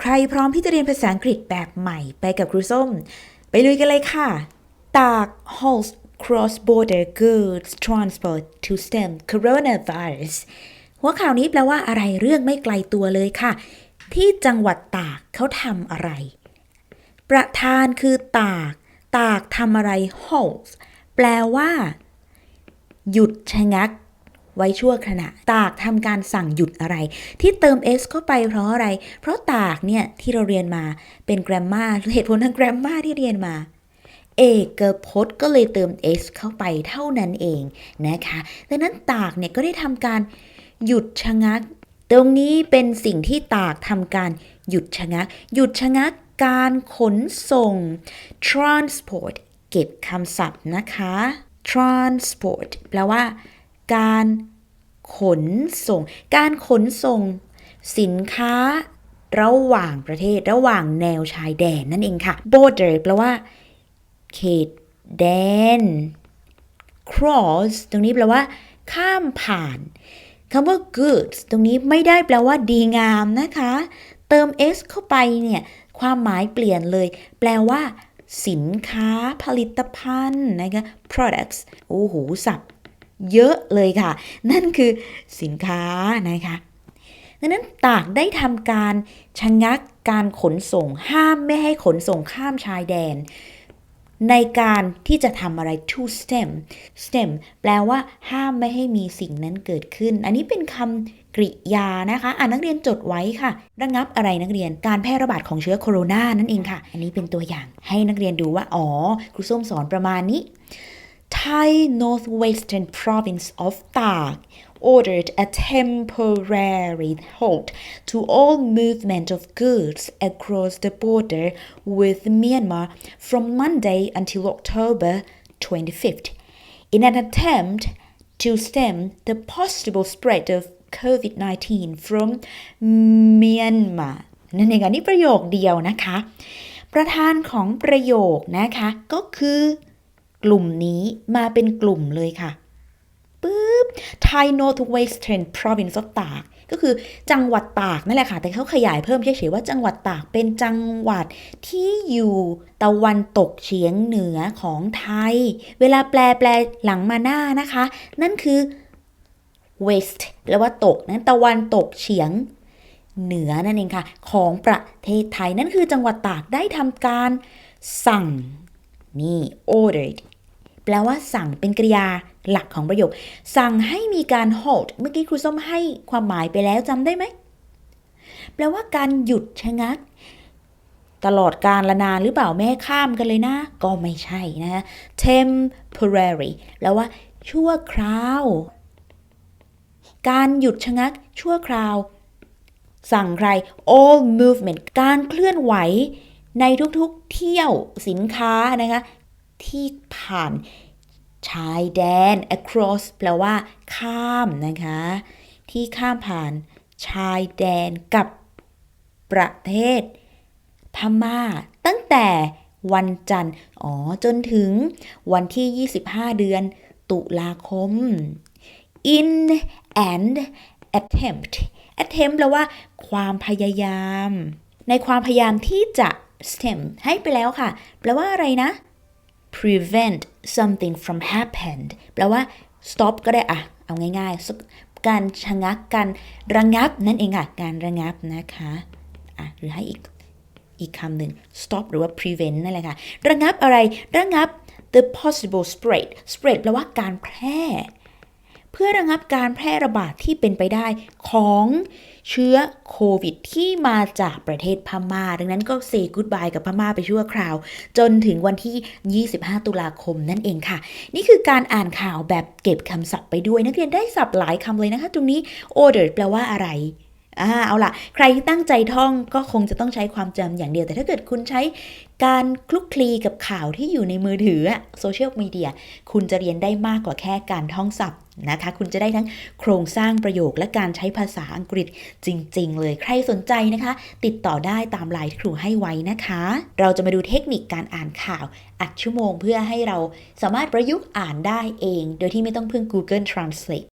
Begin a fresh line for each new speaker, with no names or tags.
ใครพร้อมที่จะเรียนภาษาอังกฤษแบบใหม่ไปกับครูส้ม ไปลุยกันเลยค่ะ ตาก halts cross-border goods transport to stem coronavirus หัวข่าวนี้แปลว่าอะไรเรื่องไม่ไกลตัวเลยค่ะ ที่จังหวัดตากเขาทำอะไร ประธานคือตาก ตากทำอะไร halts แปลว่า หยุดชะงัก ไว้ชั่วขณะ ตากทำการสั่งหยุดอะไร ที่เติม s เข้าไปเพราะอะไร เพราะตากเนี่ยที่เราเรียนมาเป็น grammar เหตุผลทาง grammar ที่เรียนมาเอกพจน์ก็เลยเติม s เข้าไปเท่านั้นเองนะคะดังนั้นตากเนี่ยก็ได้ทำการหยุดชะงัก ตรงนี้เป็นสิ่งที่ตากทำการหยุดชะงัก หยุดชะงักการขนส่ง transport เก็บคำศัพท์นะคะ transport แปลว่า การ ขนส่ง การขนส่ง สินค้า ระหว่างประเทศระหว่างแนวชายแดนนั่นเองค่ะ border แปลว่า เขตแดน cross ตรงนี้แปลว่า ข้ามผ่านคำว่า goods ตรงนี้ไม่ได้แปลว่าดีงามนะคะ เติม s เข้าไปเนี่ย ความหมายเปลี่ยนเลย แปลว่า สินค้าผลิตภัณฑ์นะคะ products โอ้โหสับ เยอะเลยค่ะ นั่นคือสินค้านะคะดังนั้นตากได้ทำการชะงักการขนส่งห้ามไม่ให้ขนส่งข้ามชายแดน ในการที่จะทำอะไร to stem stem แปลว่า ห้ามไม่ให้มีสิ่งนั้นเกิดขึ้น อันนี้เป็นคำกริยานะคะ อ่านนักเรียนจดไว้ค่ะ ระงับอะไรนักเรียนการแพร่ระบาดของเชื้อโคโรนานั่นเองค่ะ อันนี้เป็นตัวอย่างให้นักเรียนดูว่า อ๋อ ครูส้มสอนประมาณนี้ Thai Northwestern Province of Tak ordered a temporary halt to all movement of goods across the border with Myanmar from Monday until October 25th in an attempt to stem the possible spread of COVID-19 from Myanmar นั่นเองอันนี้ประโยคเดียวนะคะ ประธานของประโยคนะคะ ก็คือ กลุ่มนี้มาเป็นกลุ่มเลยค่ะปึ๊บ Thai Northwestern Province of ตาก ก็คือจังหวัดตากนั่นแหละค่ะ แต่เขาขยายเพิ่มเฉยๆว่าจังหวัดตากเป็นจังหวัดที่อยู่ตะวันตกเฉียงเหนือของไทย เวลาแปลแปลหลังมาหน้านะคะ นั่นคือ west แปลว่าตกนั้นตะวันตกเฉียงเหนือนั่นเองค่ะ ของประเทศไทยนั่นคือจังหวัดตากได้ทำการสั่งนี่ ordered แปลว่าสั่งเป็นกริยาหลักของประโยค สั่งให้มีการ halt เมื่อกี้ครูส้มให้ความหมายไปแล้วจำได้ไหม แปลว่าการหยุดชะงัก ตลอดการละนานหรือเปล่าแม่ให้ข้ามกันเลยนะ ก็ไม่ใช่นะ temporary แปลว่าชั่วคราว การหยุดชะงัก ชั่วคราว สั่งใคร all movement การเคลื่อนไหวในทุกๆเที่ยวสินค้านะคะ ที่ผ่านชายแดน across แปลว่า ข้ามนะคะ ที่ข้ามผ่านชายแดนกับประเทศ พม่า ตั้งแต่วันจันทร์ อ๋อ จนถึงวันที่ 25 เดือนตุลาคม in and attempt attempt แปลว่า ความพยายาม ในความพยายามที่จะ stem ให้ไปแล้วค่ะ แปลว่าอะไรนะ prevent something from happened แปลว่า stop ก็ได้อะเอาง่ายๆกการชะงักการระงับนั่นเองอะการระงับนะคะอะหรือให้อีกอีกคำหนึ่ง stop หรือว่า prevent นั่นแหละค่ะ ระงับอะไร ระงับ the possible spread spread แปลว่าการแพร่ เพื่อระงับการแพร่ระบาดที่เป็นไปได้ของเชื้อโควิด ที่มาจากประเทศพม่า ดังนั้นก็เซกูดบายกับพม่าไปชั่วคราว จนถึงวันที่ 25 ตุลาคมนั่นเองค่ะ นี่คือการอ่านข่าวแบบเก็บคำศัพท์ไปด้วย นักเรียนได้ศัพท์หลายคำเลยนะคะ ตรงนี้ order แปลว่าอะไร อ่าเอาล่ะ ใครที่ตั้งใจท่องก็คงจะต้องใช้ความจำอย่างเดียว แต่ถ้าเกิดคุณใช้การคลุกคลีกับข่าวที่อยู่ในมือถือโซเชียลมีเดียคุณจะเรียนได้มากกว่าแค่การท่องศัพท์นะคะ คุณจะได้ทั้งโครงสร้างประโยคและการใช้ภาษาอังกฤษจริง ๆ เลย ใครสนใจนะคะ ติดต่อได้ตามไลน์ที่ครูให้ไว้นะคะ เราจะมาดูเทคนิคการอ่านข่าวอัดชั่วโมงเพื่อให้เราสามารถประยุกต์อ่านได้เอง โดยที่ไม่ต้องพึ่ง Google Translate